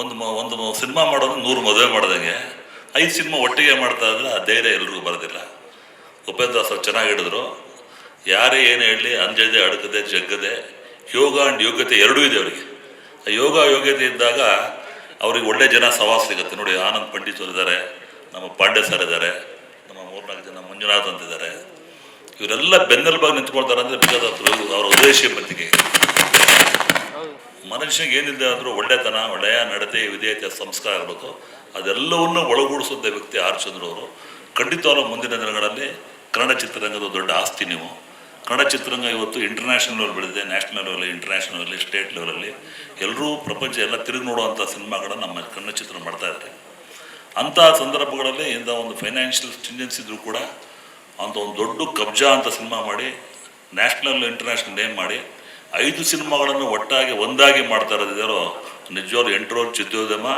ಒಂದು ಒಂದು ಸಿನಿಮಾ ಮಾಡೋದು ನೂರು ಮದುವೆ ಮಾಡ್ದಂಗೆ, ಐದು ಸಿನಿಮಾ ಒಟ್ಟಿಗೆ ಮಾಡ್ತಾ ಇದ್ರೆ ಆ ಧೈರ್ಯ ಎಲ್ರಿಗೂ ಬರೋದಿಲ್ಲ. ಉಪೇಂದ್ರ ಸರ್ ಚೆನ್ನಾಗಿ ಹಿಡಿದ್ರು ಯಾರೇ ಏನು ಹೇಳಲಿ ಅಂಜದೆ ಅಡಕದೆ ಜಗ್ಗದೆ, ಯೋಗ ಆ್ಯಂಡ್ ಯೋಗ್ಯತೆ ಎರಡೂ ಇದೆ ಅವರಿಗೆ. ಆ ಯೋಗ, ಯೋಗ್ಯತೆ ಇದ್ದಾಗ ಅವ್ರಿಗೆ ಒಳ್ಳೆ ಜನ ಸವಾಸ ಸಿಗುತ್ತೆ. ನೋಡಿ, ಆನಂದ್ ಪಂಡಿತ್ ಇದ್ದಾರೆ, ನಮ್ಮ ಪಾಂಡೆ ಸರ್ ಇದ್ದಾರೆ, ನಮ್ಮ ಮೂರ್ನಾಲ್ಕು ಜನ ಮಂಜುನಾಥ್ ಅಂತಿದ್ದಾರೆ. ಇವರೆಲ್ಲ ಬೆನ್ನೆಲುಬಾಗಿ ನಿಂತ್ಕೊಳ್ತಾರೆ ಅಂದರೆ ಬಿಕಾಸ್ ಅವರ ಉದ್ದೇಶ ಬಂತಿಗೆ? ಮನುಷ್ಯನಿಗೆ ಏನಿದೆ ಆದರೂ ಒಳ್ಳೆತನ, ಒಳ್ಳೆಯ ನಡತೆ, ವಿಧೇಯತೆ, ಸಂಸ್ಕಾರ ಇರಬೇಕು. ಅದೆಲ್ಲವನ್ನು ಒಳಗೂಡಿಸುವಂಥ ವ್ಯಕ್ತಿ ಆರ್ ಚಂದ್ರವರು ಖಂಡಿತವಾಗ್ಲೂ ಮುಂದಿನ ದಿನಗಳಲ್ಲಿ ಕನ್ನಡ ಚಿತ್ರರಂಗದ ದೊಡ್ಡ ಆಸ್ತಿ ನೀವು. ಕನ್ನಡ ಚಿತ್ರರಂಗ ಇವತ್ತು ಇಂಟರ್ನ್ಯಾಷನಲ್ ಲೆವೆಲ್ ಬೆಳೆದಿದೆ national level international level state ಲೆವೆಲಲ್ಲಿ ಎಲ್ಲರೂ ಪ್ರಪಂಚ ಎಲ್ಲ ತಿರುಗಿ ನೋಡುವಂಥ ಸಿನಿಮಾಗಳನ್ನು ನಮ್ಮ ಕನ್ನಡ ಚಿತ್ರ ಮಾಡ್ತಾ ಇದ್ದಾರೆ. ಅಂಥ ಸಂದರ್ಭಗಳಲ್ಲಿ ಇಂಥ ಒಂದು ಫೈನಾನ್ಷಿಯಲ್ ಸ್ಟಿಂಜೆನ್ಸ್ ಇದ್ರೂ ಕೂಡ ಅಂತ ಒಂದು ದೊಡ್ಡ ಕಬ್ಜಾ ಅಂತ ಸಿನಿಮಾ ಮಾಡಿ ನ್ಯಾಷನಲ್ ಇಂಟರ್ನ್ಯಾಷನಲ್ ನೇಮ್ ಮಾಡಿ ಐದು ಸಿನಿಮಾಗಳನ್ನು ಒಟ್ಟಾಗಿ, ಒಂದಾಗಿ ಮಾಡ್ತಾ ಇರೋದಿದ್ದಾರೋ ನಿಜವಾಗ್ಲೂ ಎಂಟರೋರ್ ಚಿತ್ರೋದ್ಯಮ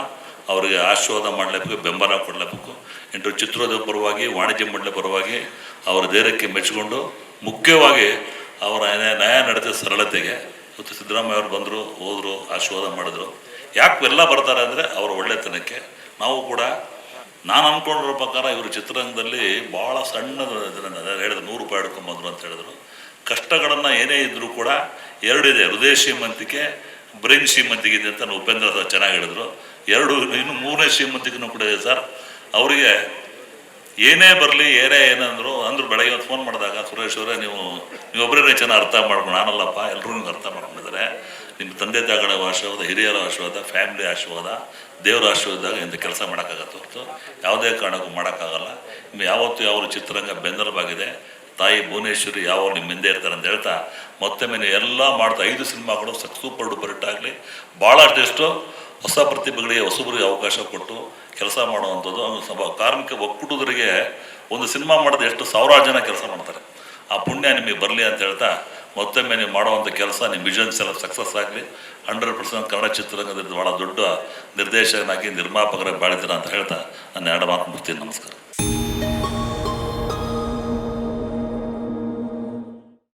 ಅವರಿಗೆ ಆಶೀರ್ವಾದ ಮಾಡಲೇಬೇಕು ಬೆಂಬಲ ಕೊಡಲೇಬೇಕು ಎಂಟು ಚಿತ್ರೋದ್ಯಮ ಪರವಾಗಿ, ವಾಣಿಜ್ಯ ಮಂಡಳಿ ಪರವಾಗಿ ಅವರ ಧೈರ್ಯಕ್ಕೆ ಮೆಚ್ಚಿಕೊಂಡು, ಮುಖ್ಯವಾಗಿ ಅವರ ನಯ ನಡೆದ ಸರಳತೆಗೆ ಮತ್ತು ಸಿದ್ದರಾಮಯ್ಯ ಅವರು ಬಂದರು, ಹೋದರು, ಆಶೀರ್ವಾದ ಮಾಡಿದ್ರು. ಯಾಕೆ ಎಲ್ಲ ಬರ್ತಾರೆ ಅಂದರೆ ಅವರ ಒಳ್ಳೆತನಕ್ಕೆ. ನಾವು ಕೂಡ, ನಾನು ಅಂದ್ಕೊಂಡಿರೋ ಪ್ರಕಾರ ಇವರು ಚಿತ್ರರಂಗದಲ್ಲಿ ಭಾಳ ಸಣ್ಣ ಹೇಳಿದ್ರು, ನೂರು ರೂಪಾಯಿ ಹಿಡ್ಕೊಂಬಂದ್ರು ಅಂತ ಹೇಳಿದ್ರು. ಕಷ್ಟಗಳನ್ನು ಏನೇ ಇದ್ದರೂ ಕೂಡ ಎರಡಿದೆ. ಹೃದಯ ಶ್ರೀಮಂತಿಕೆ ಬ್ರೈನ್ ಶ್ರೀಮಂತಿಕೆ ಇದೆ ಅಂತ ಉಪೇಂದ್ರ ಸರ್ ಚೆನ್ನಾಗಿ ಹೇಳಿದ್ರು. ಎರಡು, ಇನ್ನು ಮೂರನೇ ಶ್ರೀಮಂತಿಕೆನೂ ಕೂಡ ಇದೆ ಸರ್. ಅವರಿಗೆ ಏನೇ ಬರಲಿ, ಏನೇ ಏನಂದ್ರು, ಅಂದ್ರು ಬೆಳಗ್ಗೆ ಒಂದು ಫೋನ್ ಮಾಡಿದಾಗ, ಸುರೇಶ್ ಅವರೇ, ನೀವು ನೀವೊಬ್ಬರೇ ಚೆನ್ನಾಗಿ ಅರ್ಥ ಮಾಡ್ಕೊಂಡು ನಾನಲ್ಲಪ್ಪ ಎಲ್ಲರೂ ಅರ್ಥ ಮಾಡ್ಕೊಂಡಿದ್ದಾರೆ ನಿಮ್ಮ ತಂದೆ ತಾಯಿಗಳ ಆಶೀರ್ವಾದ, ಹಿರಿಯರ ಆಶೀರ್ವಾದ ಫ್ಯಾಮಿಲಿ ಆಶೀರ್ವಾದ, ದೇವರ ಆಶೀರ್ವಾದದಾಗ ಇಂಥ ಕೆಲಸ ಮಾಡೋಕ್ಕಾಗತ್ತೆ ಹೊರತು. ಯಾವುದೇ ಕಾರಣಕ್ಕೂ ಮಾಡೋಕ್ಕಾಗಲ್ಲ. ನಿಮ್ಮ ಯಾವತ್ತೂ ಯಾವ ಚಿತ್ರರಂಗ ಬೆಂದಲವಾಗಿದೆ ತಾಯಿ ಭುವನೇಶ್ವರಿ ಯಾವ ನಿಮ್ಮ ಹಿಂದೆ ಇರ್ತಾರೆ ಅಂತ ಹೇಳ್ತಾ, ಮತ್ತೊಮ್ಮೆ ನೀವು ಎಲ್ಲ ಮಾಡ್ತಾ, ಐದು ಸಿನಿಮಾಗಳು ಸೂಪರ್ ಡೂಪರ್ ಆಗಲಿ. ಭಾಳಷ್ಟು ಹೊಸ ಪ್ರತಿಭೆಗಳಿಗೆ ಹೊಸಬರಿಗೆ ಅವಕಾಶ ಕೊಟ್ಟು ಕೆಲಸ ಮಾಡುವಂಥದ್ದು ಸ್ವಲ್ಪ ಕಾರ್ಮಿಕ ಒಕ್ಕೂಟದರಿಗೆ ಒಂದು ಸಿನಿಮಾ ಮಾಡಿದ ಎಷ್ಟು ಸಾವಿರಾರು ಜನ ಕೆಲಸ ಮಾಡ್ತಾರೆ. ಆ ಪುಣ್ಯ ನಿಮಗೆ ಬರಲಿ ಅಂತ ಹೇಳ್ತಾ, ಮತ್ತೊಮ್ಮೆ ನೀವು ಮಾಡುವಂಥ ಕೆಲಸ, ನಿಮ್ಮ ವಿಷನ್ಸ್ ಎಲ್ಲ ಸಕ್ಸಸ್ ಆಗಲಿ. ಹಂಡ್ರೆಡ್ ಪರ್ಸೆಂಟ್ ಕನ್ನಡ ಚಿತ್ರರಂಗದ ಭಾಳ ದೊಡ್ಡ ನಿರ್ದೇಶಕನಾಗಿ ನಿರ್ಮಾಪಕರಾಗಿ ಬಾಳಿದ್ದೀರ ಅಂತ ಹೇಳ್ತಾ, ನನ್ನ ಎರಡು ಮಾತು ಮುಗ್ತೀನಿ ನಮಸ್ಕಾರ.